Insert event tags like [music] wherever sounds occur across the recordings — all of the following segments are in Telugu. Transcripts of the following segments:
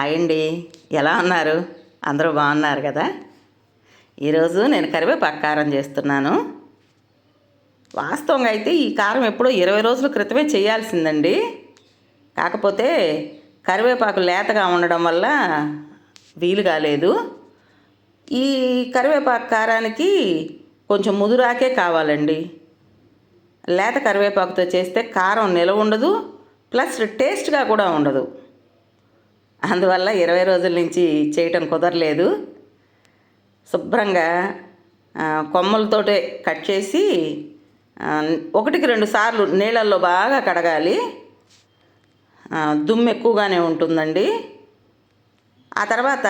హాయ్ అండి ఎలా ఉన్నారు? అందరూ బాగున్నారు కదా? ఈరోజు నేను కరివేపాకు కారం చేస్తున్నాను. వాస్తవంగా అయితే ఈ కారం ఎప్పుడో ఇరవై రోజుల క్రితమే చేయాల్సిందండి. కాకపోతే కరివేపాకు లేతగా ఉండడం వల్ల వీలు కాలేదు. ఈ కరివేపాకు కారానికి కొంచెం ముదురాకే కావాలండి. లేత కరివేపాకుతో చేస్తే కారం నిలవ ఉండదు ప్లస్ టేస్ట్గా కూడా ఉండదు. అందువల్ల ఇరవై రోజుల నుంచి చేయటం కుదరలేదు. శుభ్రంగా కొమ్మలతోటే కట్ చేసి ఒకటికి రెండు సార్లు నీళ్ళల్లో బాగా కడగాలి. దుమ్ము ఎక్కువగానే ఉంటుందండి. ఆ తర్వాత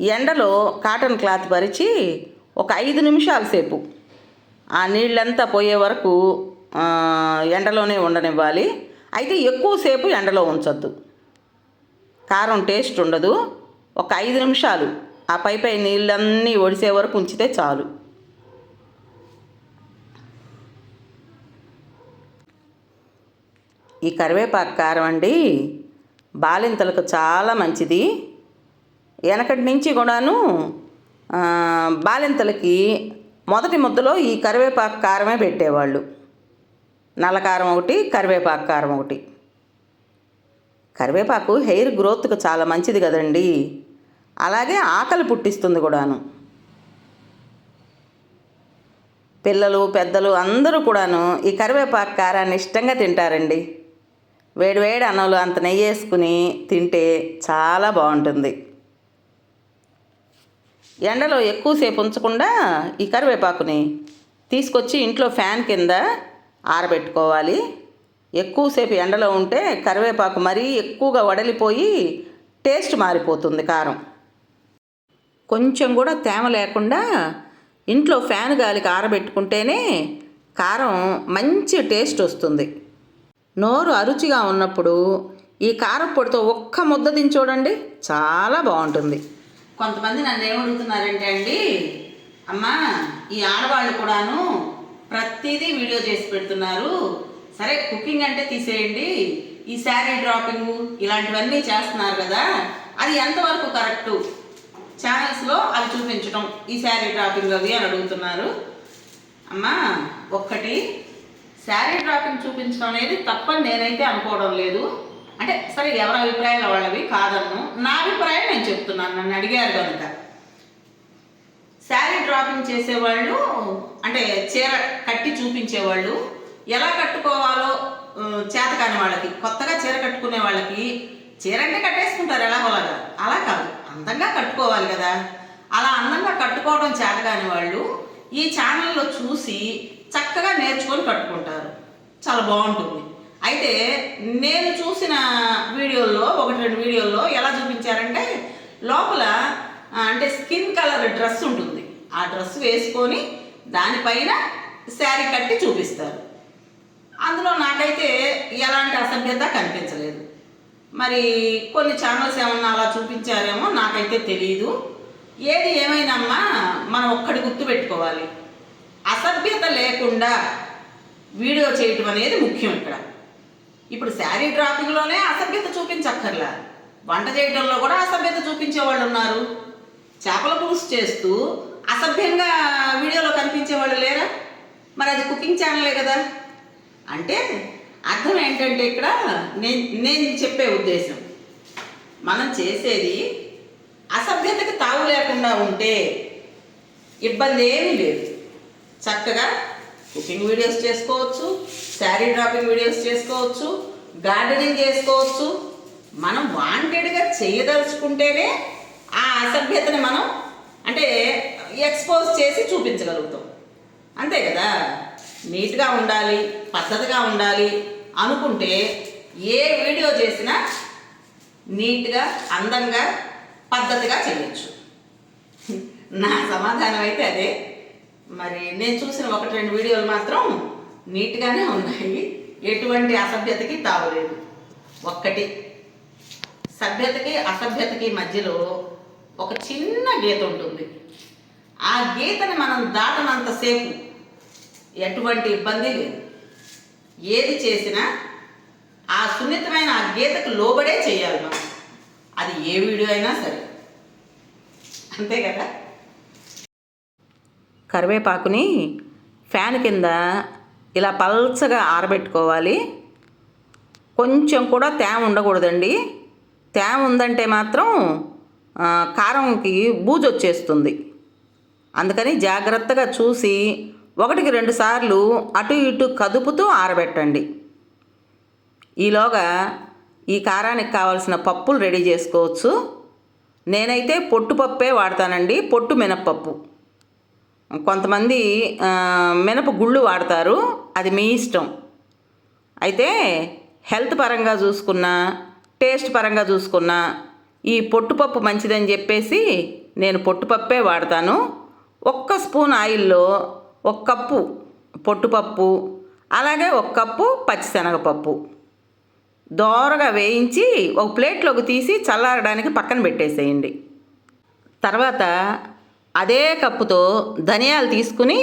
ఎండలో కాటన్ క్లాత్ పరిచి ఒక ఐదు నిమిషాల సేపు ఆ నీళ్ళంతా పోయే వరకు ఎండలోనే ఉండనివ్వాలి. అయితే ఎక్కువసేపు ఎండలో ఉంచొద్దు. కారం టేస్ట్ ఉండదు. ఒక ఐదు నిమిషాలు. ఆ పై పై నీళ్ళన్నీ ఒడిసే వరకు ఉంచితే చాలు. ఈ కరివేపాకు కారం అండి బాలింతలకు చాలా మంచిది. వెనకటి నుంచి కూడాను బాలింతలకి మొదటి ముద్దలో ఈ కరివేపాకు కారమే పెట్టేవాళ్ళు. నల్ల కారం ఒకటి కరివేపాకు కారం ఒకటి. కరివేపాకు హెయిర్ గ్రోత్కి చాలా మంచిది కదండి. అలాగే ఆకలి పుట్టిస్తుంది కూడాను. పిల్లలు పెద్దలు అందరూ కూడాను ఈ కరివేపాకు కారాన్ని ఇష్టంగా తింటారండి. వేడివేడి అన్నంలో అంత నెయ్యి వేసుకుని తింటే చాలా బాగుంటుంది. ఎండలో ఎక్కువసేపు ఉంచకుండా ఈ కరివేపాకుని తీసుకొచ్చి ఇంట్లో ఫ్యాన్ కింద ఆరబెట్టుకోవాలి. ఎక్కువసేపు ఎండలో ఉంటే కరివేపాకు మరీ ఎక్కువగా వడలిపోయి టేస్ట్ మారిపోతుంది కారం. కొంచెం కూడా తేమ లేకుండా ఇంట్లో ఫ్యాన్ గాలికి ఆరబెట్టుకుంటేనే కారం మంచి టేస్ట్ వస్తుంది. నోరు అరుచిగా ఉన్నప్పుడు ఈ కారపొడితో ఒక్క ముద్ద దించి చూడండి చాలా బాగుంటుంది. కొంతమంది నన్ను ఏమడుగుతున్నారంటే అండి అమ్మా ఈ ఆడవాళ్ళు కూడాను ప్రతిదీ వీడియో చేసి పెడుతున్నారు. సరే కుకింగ్ అంటే తీసేయండి. ఈ శారీ డ్రాపింగ్ ఇలాంటివన్నీ చేస్తున్నారు కదా అది ఎంతవరకు కరెక్టు ఛానల్స్లో అవి చూపించడం ఈ శారీ డ్రాపింగ్ అవి అని అడుగుతున్నారు. అమ్మా ఒక్కటి. శారీ డ్రాపింగ్ చూపించడం అనేది తప్పని నేనైతే అనుకోవడం లేదు. అంటే సరే ఎవరి అభిప్రాయాలు వాళ్ళవి కాదన్ను. నా అభిప్రాయం నేను చెప్తున్నాను. నన్ను అడిగారు కనుక. శారీ డ్రాపింగ్ చేసేవాళ్ళు అంటే చీర కట్టి చూపించేవాళ్ళు ఎలా కట్టుకోవాలో చేతకాని వాళ్ళకి కొత్తగా చీర కట్టుకునే వాళ్ళకి చీర అంటే కట్టేసుకుంటారు ఎలాగోలాగా. అలా కాదు అందంగా కట్టుకోవాలి కదా. అలా అందంగా కట్టుకోవడం చేతకాని వాళ్ళు ఈ ఛానల్లో చూసి చక్కగా నేర్చుకొని కట్టుకుంటారు. చాలా బాగుంటుంది. అయితే నేను చూసిన వీడియోల్లో ఒకటి రెండు వీడియోల్లో ఎలా చూపించారంటే లోపల అంటే స్కిన్ కలర్ డ్రెస్ ఉంటుంది. ఆ డ్రెస్ వేసుకొని దానిపైన శారీ కట్టి చూపిస్తారు. అందులో నాకైతే ఎలాంటి అసభ్యత కనిపించలేదు. మరి కొన్ని ఛానల్స్ ఏమన్నా అలా చూపించారేమో నాకైతే తెలియదు ఏది ఏమైనామ్మా మనం ఒక్కటి గుర్తుపెట్టుకోవాలి అసభ్యత లేకుండా వీడియో చేయటం అనేది ముఖ్యం ఇక్కడ. ఇప్పుడు శారీ డ్రాపింగ్లోనే అసభ్యత చూపించక్కర్లా. వంట చేయడంలో కూడా అసభ్యత చూపించే వాళ్ళు ఉన్నారు. చేపల పులుసు చేస్తూ అసభ్యంగా వీడియోలో కనిపించే వాళ్ళు లేరా? మరి అది కుకింగ్ ఛానలే కదా. అంటే అర్థం ఏంటంటే ఇక్కడ నేను నేను చెప్పే ఉద్దేశం. మనం చేసేది అసభ్యతకి తావు లేకుండా ఉంటే ఇబ్బంది ఏమీ లేదు. చక్కగా కుకింగ్ వీడియోస్ చేసుకోవచ్చు శారీ డ్రాపింగ్ వీడియోస్ చేసుకోవచ్చు గార్డెనింగ్ చేసుకోవచ్చు. మనం వాంటెడ్గా చేయదలుచుకుంటేనే ఆ అసభ్యతని మనం అంటే ఎక్స్పోజ్ చేసి చూపించగలుగుతాం. అంతే కదా? నీట్గా ఉండాలి పద్ధతిగా ఉండాలి అనుకుంటే ఏ వీడియో చేసినా నీట్గా అందంగా పద్ధతిగా చేయొచ్చు. [laughs] నా సమాధానం అయితే అదే. మరి నేను చూసిన ఒకటి రెండు వీడియోలు మాత్రం నీట్గానే ఉన్నాయి. ఎటువంటి అసభ్యతకి తావలేదు. ఒక్కటి సభ్యతకి అసభ్యతకి మధ్యలో ఒక చిన్న గీత ఉంటుంది. ఆ గీతని మనం దాటనంతసేపు ఎటువంటి ఇబ్బంది లేదు. ఏది చేసినా ఆ సున్నితమైన ఆ గీతకు లోబడే చేయాలి మనం. అది ఏ వీడియో అయినా సరే. అంతే కదా? కరివేపాకుని ఫ్యాన్ కింద ఇలా పల్చగా ఆరబెట్టుకోవాలి. కొంచెం కూడా తేమ ఉండకూడదండి. తేమ ఉందంటే మాత్రం కారంకి బూజు వచ్చేస్తుంది. అందుకని జాగ్రత్తగా చూసి ఒకటికి రెండు సార్లు అటు ఇటు కదుపుతూ ఆరబెట్టండి. ఈలోగా ఈ కారానికి కావాల్సిన పప్పులు రెడీ చేసుకోవచ్చు. నేనైతే పొట్టుపప్పే వాడతానండి పొట్టు మినప్పప్పు. కొంతమంది మినప గుళ్ళు వాడతారు అది మీ ఇష్టం. అయితే హెల్త్ పరంగా చూసుకున్నా టేస్ట్ పరంగా చూసుకున్నా ఈ పొట్టుపప్పు మంచిదని చెప్పేసి నేను పొట్టుపప్పే వాడతాను. ఒక్క స్పూన్ ఆయిల్లో ఒక కప్పు పొట్టుపప్పు అలాగే ఒక కప్పు పచ్చిశనగపప్పు. దోరగా వేయించి ఒక ప్లేట్లోకి తీసి చల్లారడానికి పక్కన పెట్టేసేయండి. తర్వాత అదే కప్పుతో ధనియాలు తీసుకుని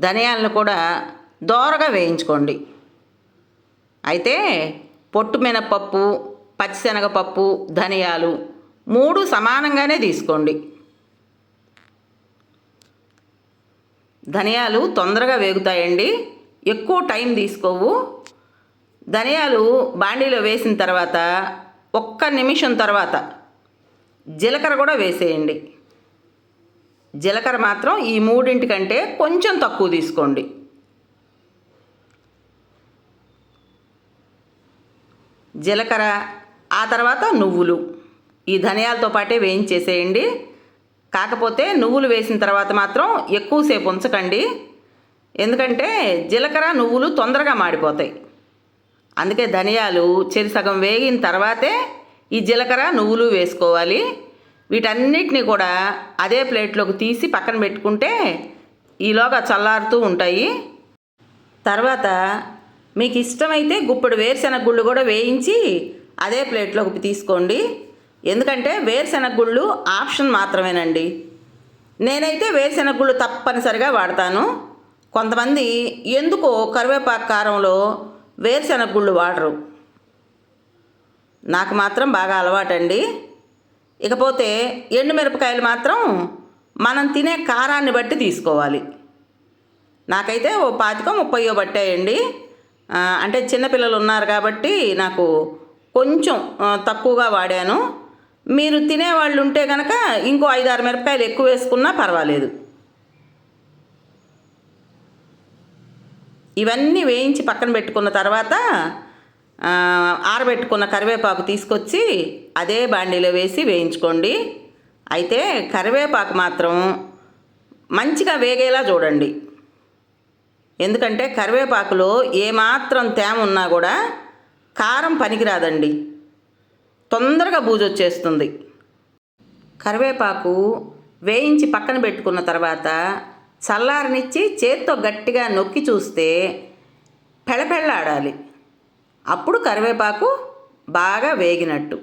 ధనియాలను కూడా దోరగా వేయించుకోండి. అయితే పొట్టు మినపప్పు పచ్చిశనగపప్పు ధనియాలు మూడు సమానంగానే తీసుకోండి. ధనియాలు తొందరగా వేగుతాయండి. ఎక్కువ టైం తీసుకోవు. ధనియాలు బాండీలో వేసిన తర్వాత ఒక్క నిమిషం తర్వాత జీలకర్ర కూడా వేసేయండి. జీలకర్ర మాత్రం ఈ మూడింటికంటే కొంచెం తక్కువ తీసుకోండి. జీలకర్ర ఆ తర్వాత నువ్వులు. ఈ ధనియాలతో పాటే వేయించేసేయండి. కాకపోతే నువ్వులు వేసిన తర్వాత మాత్రం ఎక్కువసేపు ఉంచకండి. ఎందుకంటే జీలకర్ర నువ్వులు తొందరగా మాడిపోతాయి. అందుకే ధనియాలు చెరి సగం వేగిన తర్వాతే ఈ జీలకర్ర నువ్వులు వేసుకోవాలి. వీటన్నిటిని కూడా అదే ప్లేట్లోకి తీసి పక్కన పెట్టుకుంటే ఈలోగా చల్లారుతూ ఉంటాయి. తర్వాత మీకు ఇష్టమైతే గుప్పడు వేరుశెనగ గుళ్ళు కూడా వేయించి అదే ప్లేట్లోకి తీసుకోండి. ఎందుకంటే వేరుశెనగ గుళ్ళు ఆప్షన్ మాత్రమేనండి. నేనైతే వేరుశెనగ గుళ్ళు తప్పనిసరిగా వాడతాను. కొంతమంది ఎందుకో కరివేపాకు కారంలో వేరుశెనగ గుళ్ళు వాడరు. నాకు మాత్రం బాగా అలవాటండి. ఇకపోతే ఎండుమిరపకాయలు మాత్రం మనం తినే కారాన్ని బట్టి తీసుకోవాలి. నాకైతే ఓ పాతికో ముప్పయో పట్టాయండి. అంటే చిన్నపిల్లలు ఉన్నారు కాబట్టి నాకు కొంచెం తక్కువగా వాడాను. మీరు తినేవాళ్ళు ఉంటే కనుక ఇంకో ఐదారు మిరపకాయలు ఎక్కువ వేసుకున్నా పర్వాలేదు. ఇవన్నీ వేయించి పక్కన పెట్టుకున్న తర్వాత ఆరబెట్టుకున్న కరివేపాకు తీసుకొచ్చి అదే బాండీలో వేసి వేయించుకోండి. అయితే కరివేపాకు మాత్రం మంచిగా వేగేలా చూడండి. ఎందుకంటే కరివేపాకులో ఏమాత్రం తేమ ఉన్నా కూడా కారం పనికిరాదండి. తొందరగా బూజు వచ్చేస్తుంది కరివేపాకు వేయించి పక్కన పెట్టుకున్న తర్వాత చల్లారనిచ్చి చేత్తో గట్టిగా నొక్కి చూస్తే పెళపెళ్ళాడాలి అప్పుడు కరివేపాకు బాగా వేగినట్టు.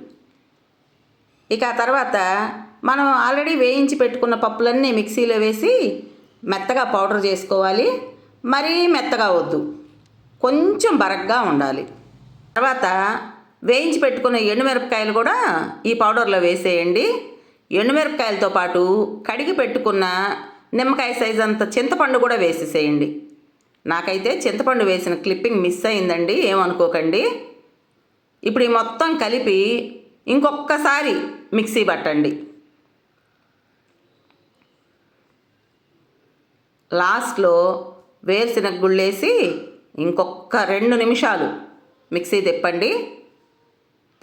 ఇక ఆ తర్వాత మనం ఆల్రెడీ వేయించి పెట్టుకున్న పప్పులన్నీ మిక్సీలో వేసి మెత్తగా పౌడర్ చేసుకోవాలి. మరీ మెత్తగా వద్దు. కొంచెం బరగ్గా ఉండాలి. తర్వాత వేయించి పెట్టుకున్న ఎండుమిరపకాయలు కూడా ఈ పౌడర్లో వేసేయండి. ఎండుమిరపకాయలతో పాటు కడిగి పెట్టుకున్న నిమ్మకాయ సైజ్ అంత చింతపండు కూడా వేసేసేయండి. నాకైతే చింతపండు వేసిన క్లిప్పింగ్ మిస్ అయిందండి ఏమనుకోకండి ఇప్పుడు ఈ మొత్తం కలిపి ఇంకొక్కసారి మిక్సీ పట్టండి. లాస్ట్లో వేరుశనగ గుళ్ళేసి ఇంకొక రెండు నిమిషాలు మిక్సీ తిప్పండి.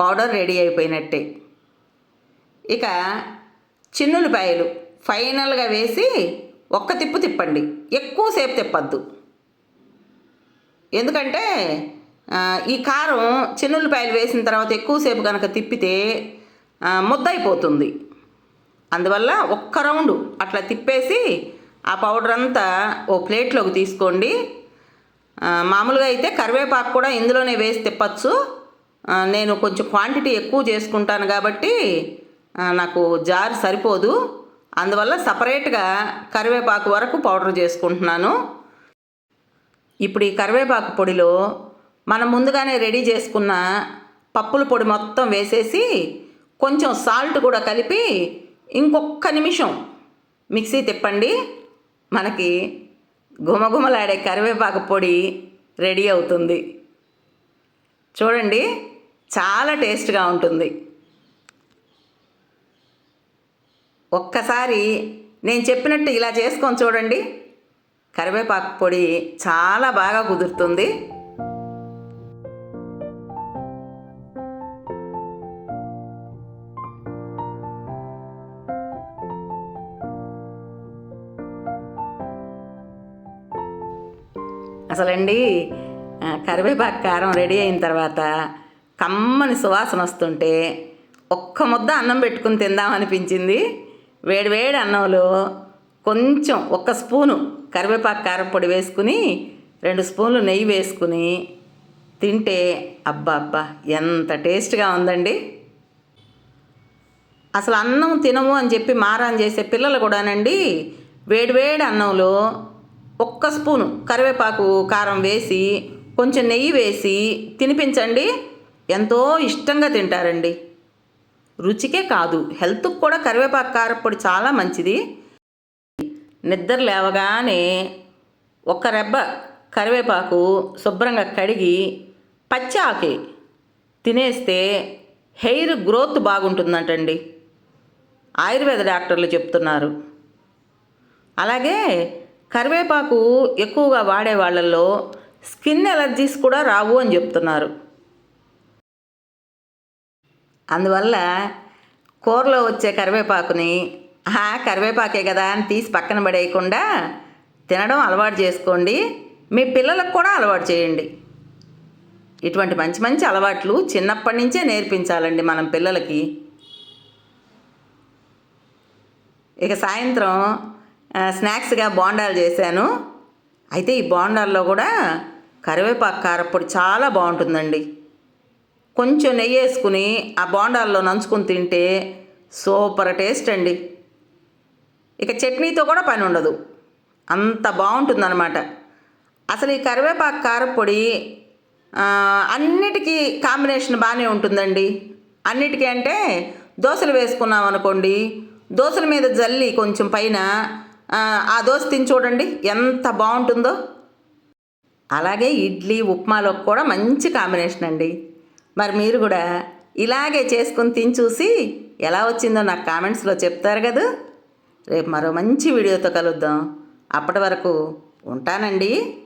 పౌడర్ రెడీ అయిపోయినట్టే. ఇక చిన్నులపాయలు ఫైనల్గా వేసి ఒక్క తిప్పు తిప్పండి. ఎక్కువసేపు తిప్పద్దు. ఎందుకంటే ఈ కారం చిన్నులపాయలు వేసిన తర్వాత ఎక్కువసేపు కనుక తిప్పితే ముద్దైపోతుంది ముద్దయిపోతుంది. అందువల్ల ఒక్క రౌండ్ అట్లా తిప్పేసి ఆ పౌడర్ అంతా ఓ ప్లేట్లోకి తీసుకోండి. మామూలుగా అయితే కరివేపాకు కూడా ఇందులోనే వేసి తిప్పచ్చు. నేను కొంచెం క్వాంటిటీ ఎక్కువ చేసుకుంటాను కాబట్టి నాకు జార్ సరిపోదు. అందువల్ల సపరేట్గా కరివేపాకు వరకు పౌడర్ చేసుకుంటున్నాను. ఇప్పుడు ఈ కరివేపాకు పొడిలో మనం ముందుగానే రెడీ చేసుకున్న పప్పుల పొడి మొత్తం వేసేసి కొంచెం సాల్ట్ కూడా కలిపి ఇంకొక నిమిషం మిక్సీ తిప్పండి. మనకి గుమగుమలాడే కరివేపాకు పొడి రెడీ అవుతుంది. చూడండి. చాలా టేస్ట్గా ఉంటుంది. ఒక్కసారి నేను చెప్పినట్టు ఇలా చేసుకొని చూడండి. కరివేపాకు పొడి చాలా బాగా కుదురుతుంది. అసలండి కరివేపాకు కారం రెడీ అయిన తర్వాత కమ్మని సువాసన వస్తుంటే ఒక్క ముద్ద అన్నం పెట్టుకుని తిందామనిపించింది వేడివేడి అన్నంలో కొంచెం ఒక్క స్పూను కరివేపాకు కారం పొడి వేసుకుని రెండు స్పూన్లు నెయ్యి వేసుకుని తింటే అబ్బా అబ్బా ఎంత టేస్ట్గా ఉందండి. అసలు అన్నం తినము అని చెప్పి మారాన్ చేసే పిల్లలు కూడానండి వేడివేడి అన్నంలో ఒక్క స్పూను కరివేపాకు కారం వేసి కొంచెం నెయ్యి వేసి తినిపించండి. ఎంతో ఇష్టంగా తింటారండి. రుచికే కాదు హెల్త్కి కూడా కరివేపాకు కారపొడి చాలా మంచిది. నిద్ర లేవగానే ఒక్క రెబ్బ కరివేపాకు శుభ్రంగా కడిగి పచ్చి ఆకే తినేస్తే హెయిర్ గ్రోత్ బాగుంటుందంటండి. ఆయుర్వేద డాక్టర్లు చెప్తున్నారు. అలాగే కరివేపాకు ఎక్కువగా వాడే వాళ్ళల్లో స్కిన్ ఎలర్జీస్ కూడా రావు అని చెప్తున్నారు. అందువల్ల కూరలో వచ్చే కరివేపాకుని ఆ కరివేపాకే కదా అని తీసి పక్కన పడేయకుండా తినడం అలవాటు చేసుకోండి. మీ పిల్లలకు కూడా అలవాటు చేయండి. ఇటువంటి మంచి మంచి అలవాట్లు చిన్నప్పటి నుంచే నేర్పించాలండి మనం పిల్లలకి. ఇక సాయంత్రం స్నాక్స్గా బోండాలు చేశాను. అయితే ఈ బోండాల్లో కూడా కరివేపాకు కారపొడి చాలా బాగుంటుందండి. కొంచెం నెయ్యి వేసుకుని ఆ బోండాల్లో నంచుకుని తింటే సూపర్ టేస్ట్ అండి. ఇక చట్నీతో కూడా పని ఉండదు. అంత బాగుంటుందన్నమాట. అసలు ఈ కరివేపాకు కారపొడి అన్నిటికీ కాంబినేషన్ బాగానే ఉంటుందండి. అన్నిటికీ అంటే దోశలు వేసుకున్నాం అనుకోండి దోశల మీద జల్లి కొంచెం పైన ఆ దోశ తిని చూడండి ఎంత బాగుంటుందో. అలాగే ఇడ్లీ ఉప్మాలో కూడా మంచి కాంబినేషన్ అండి. మరి మీరు కూడా ఇలాగే చేసుకుని తిని చూసి ఎలా వచ్చిందో నాకు కామెంట్స్లో చెప్తారు కదా. రేపు మరో మంచి వీడియోతో కలుద్దాం. అప్పటి వరకు ఉంటానండి.